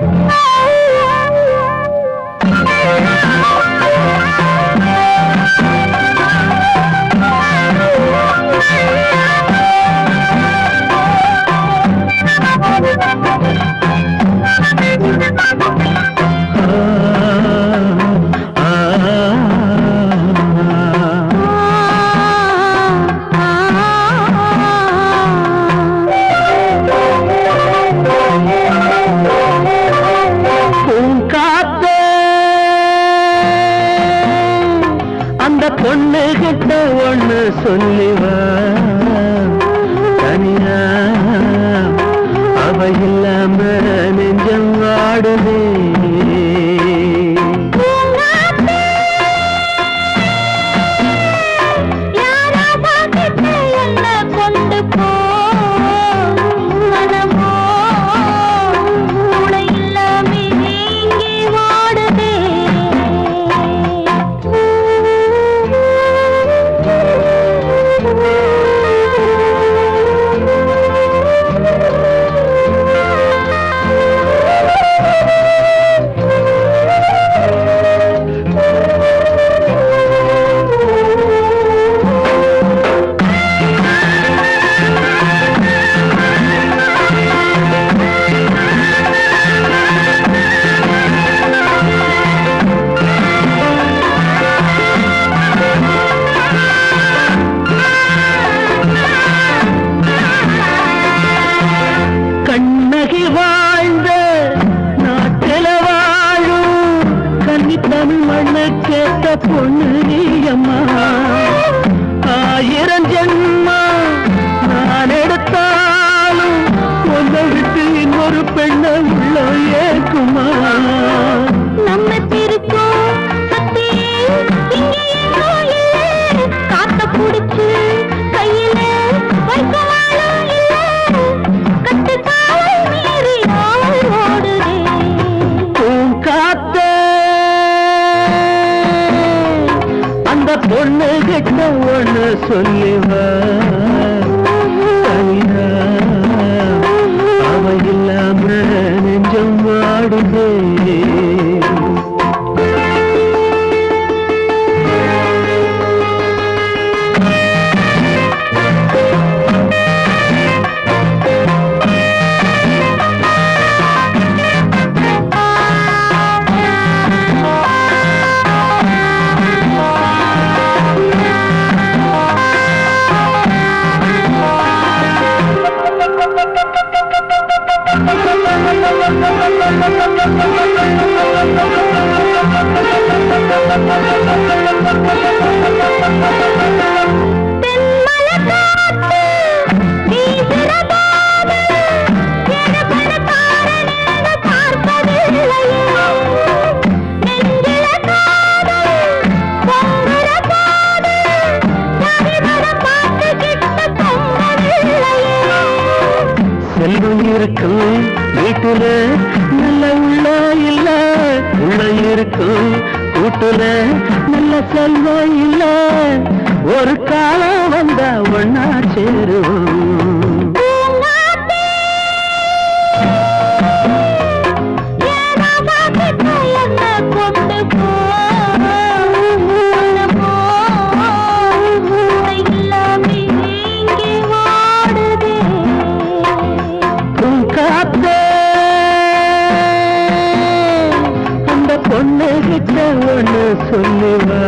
Bye. ஒன்று சொல்லிவா? சேத்த பொண்ணு நீயம்மா ஆயிரம் ஜென்மா பொண்ணு கிட்ட ஒண்ணு சொல்லுவா. அவ இல்லாம நெஞ்சம் வாடுதே. செல்வயிருக்கும் வீட்டுல நல்ல உள்ள இல்ல உள்ள இருக்கும் கூட்டுல நல்ல செல்வம் இல்ல ஒரு காலம் வந்தா ஒன்னா சேருவோம் வீட்டில் ஒன்று சொல்லுவா